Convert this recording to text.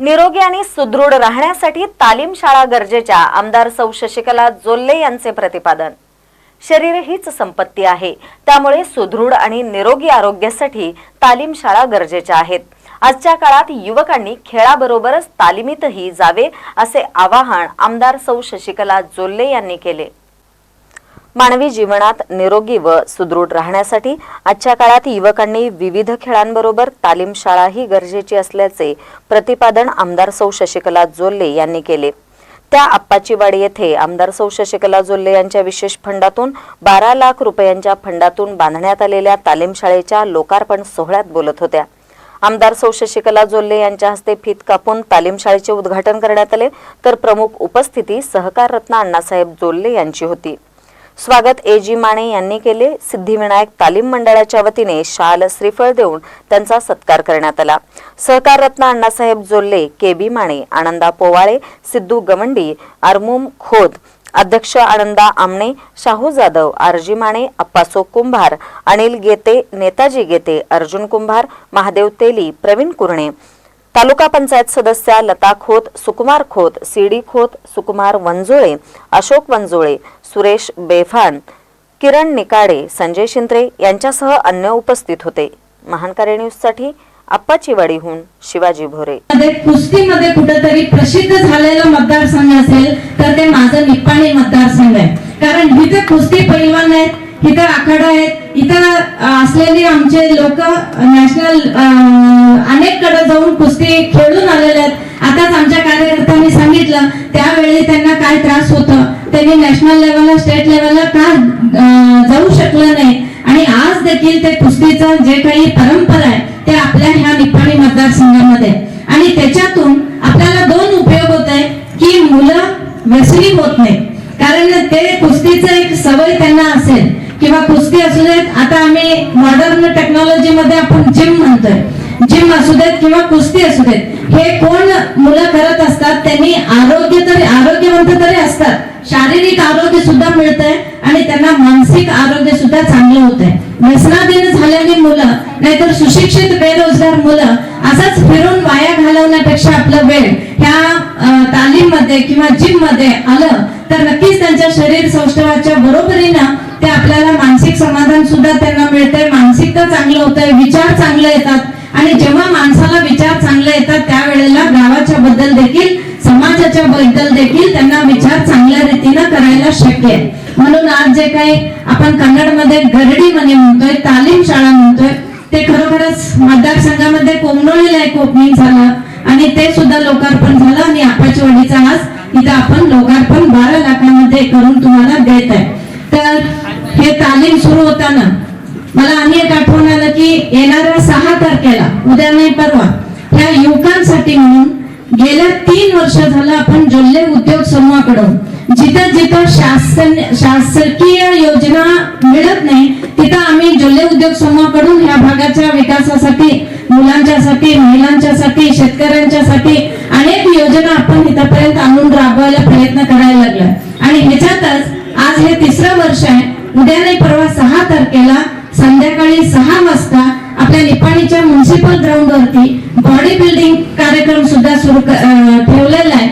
निरोगी आणि सुदृढ राहण्यासाठी तालीम शाळा गरजेच्या. आमदार सौ शशिकला जोल्ले यांचे प्रतिपादन. शरीर हीच संपत्ती आहे. त्यामुळे सुदृढ आणि निरोगी आरोग्यासाठी तालीम शाळा गरजेच्या आहेत. आजच्या काळात युवकांनी खेळाबरोबरच तालिमीतही जावे असे आवाहन आमदार सौ शशिकला जोल्ले यांनी केले. मानवी जीवनात निरोगी व सुदृढ राहण्यासाठी आजच्या काळात युवकांनी विविध खेळांबरोबर तालीमशाळाही गरजेची असल्याचे प्रतिपादन आमदार सौ शशिकला जोल्ले यांनी केले. त्या आप्पाचीवाडी येथे आमदार सौ शशिकला जोल्ले यांच्या विशेष फंडातून बारा लाख रुपयांच्या फंडातून बांधण्यात आलेल्या तालीम शाळेच्या लोकार्पण सोहळ्यात बोलत होत्या. आमदार सौ शशिकला जोल्ले यांच्या हस्ते फीत कापून तालीम शाळेचे उद्घाटन करण्यात आले. तर प्रमुख उपस्थिती सहकार रत्न अण्णासाहेब जोल्ले यांची होती. स्वागत ए जी माने यांनी केले. सिद्धिविनायक तालीम मंडळाच्या वतीने शाल श्रीफळ देऊन त्यांचा सत्कार करण्यात आला. सहकार रत्न अण्णासाहेब जोल्ले के बी माने आनंदा पोवाळे सिद्धू गवंडी आरमुम खोद अध्यक्ष आनंदा आमणे शाहू जाधव आरजी माने अप्पासो कुंभार अनिल गेते नेताजी गेते अर्जुन कुंभार महादेव तेली प्रवीण कुरणे तालुका पंचायत सदस्या लता खोत सुकुमार खोत सीडी खोत सुकुमार वंजुळे अशोक वंजुळे सुरेश बेफान किरण निकाडे संजय शिंत्रे यांच्यासह अन्य उपस्थित होते. महानकारी न्यूजसाठी आप्पाचीवाडीहून शिवाजी भोरे. कुस्तीमध्ये कुठेतरी प्रसिद्ध झालेला मतदारसंघ असेल तर ते माझं निप्पाणी मतदारसंघ आहे. कारण इथे कुस्ती पैलवान आहेत इथं आखाडा आहेत. इथं असलेले आमचे लोक नॅशनल अनेककडे जाऊन कुस्ती खेळून आलेले आहेत. आताच आमच्या कार्यकर्त्यांनी सांगितलं त्यावेळी त्यांना काय त्रास होतं? त्यांनी नॅशनल लेवलला स्टेट लेवलला का जाऊ शकलं नाही? आणि आज देखील ते कुस्तीचं जे काही परंपरा आहे ते आपल्या ह्या निपाणी मतदारसंघामध्ये. आणि त्याच्यातून आपल्याला दोन उपयोग होत आहे की मुलं व्यसनी होत नाही कारण ते कुस्तीचं एक सवय त्यांना असेल. किंवा कुस्ती असू देत आता आम्ही मॉडर्न टेक्नॉलॉजी मध्ये आपण जिम म्हणतोय. जिम असू देत किंवा कुस्ती असू देत हे कोण मुलं करत असतात त्यांनी आरोग्य तरी आरोग्यवंत तरी असतात. शारीरिक आरोग्य सुद्धा मिळतंय आणि त्यांना मानसिक आरोग्य सुद्धा चांगलं होत आहे व्यसनाधीन झालेली मुलं नाहीतर सुशिक्षित बेरोजगार मुलं असंच फिरून वाया घालवण्यापेक्षा आपला वेळ ह्या तालीम तालीममध्ये किंवा जिममध्ये आलं तर नक्कीच त्यांच्या शरीर सौष्ठवाच्या बरोबरीनं ते आपल्याला मानसिक समाधान सुद्धा त्यांना मिळतंय. मानसिकता चांगलं होतंय विचार चांगले येतात. आणि जेव्हा माणसाला विचार चांगले येतात त्यावेळेला गावाच्या बद्दल देखील समाजाच्या बद्दल देखील त्यांना विचार चांगल्या रीतीनं करायला शक्य आहे. म्हणून आज जे काही आपण कन्नडमध्ये घरडी म्हणे म्हणतोय तालीम शाळा म्हणतोय ते खरोखरच मतदारसंघामध्ये कोमनोळीला एक ओपनिंग झालं आणि ते सुद्धा लोकार्पण झालं आणि आपाचवाडीचा आज इथं आपण लोकार्पण बारा लाखांमध्ये करून तुम्हाला देत आहे तर हे तालीम सुरू होताना मला आणि एक आठवण आलं की येणाऱ्या सहा तारखेला उद्या नाही परवा ह्या युवकांसाठी म्हणून गेल्या तीन वर्ष झालं आपण जोल्ले उद्योग समूहाकडून. जिथं जिथं शासन शासकीय योजना मिळत नाही तिथं आम्ही जोल्ले उद्योग समूहाकडून ह्या भागाच्या विकासासाठी मुलांच्यासाठी महिलांच्यासाठी शेतकऱ्यांच्यासाठी अनेक योजना आपण इथपर्यंत आणून राबवायला प्रयत्न करायला लागलोय आणि ह्याच्यातच आज हे तिसरं वर्ष आहे. उद्या नाही परवा सहा तारखेला संध्याकाळी सहा वाजता आपल्या निपाणीच्या म्युन्सिपल ग्राउंड वरती बॉडी बिल्डिंग कार्यक्रम सुद्धा सुरू ठेवलेला आहे.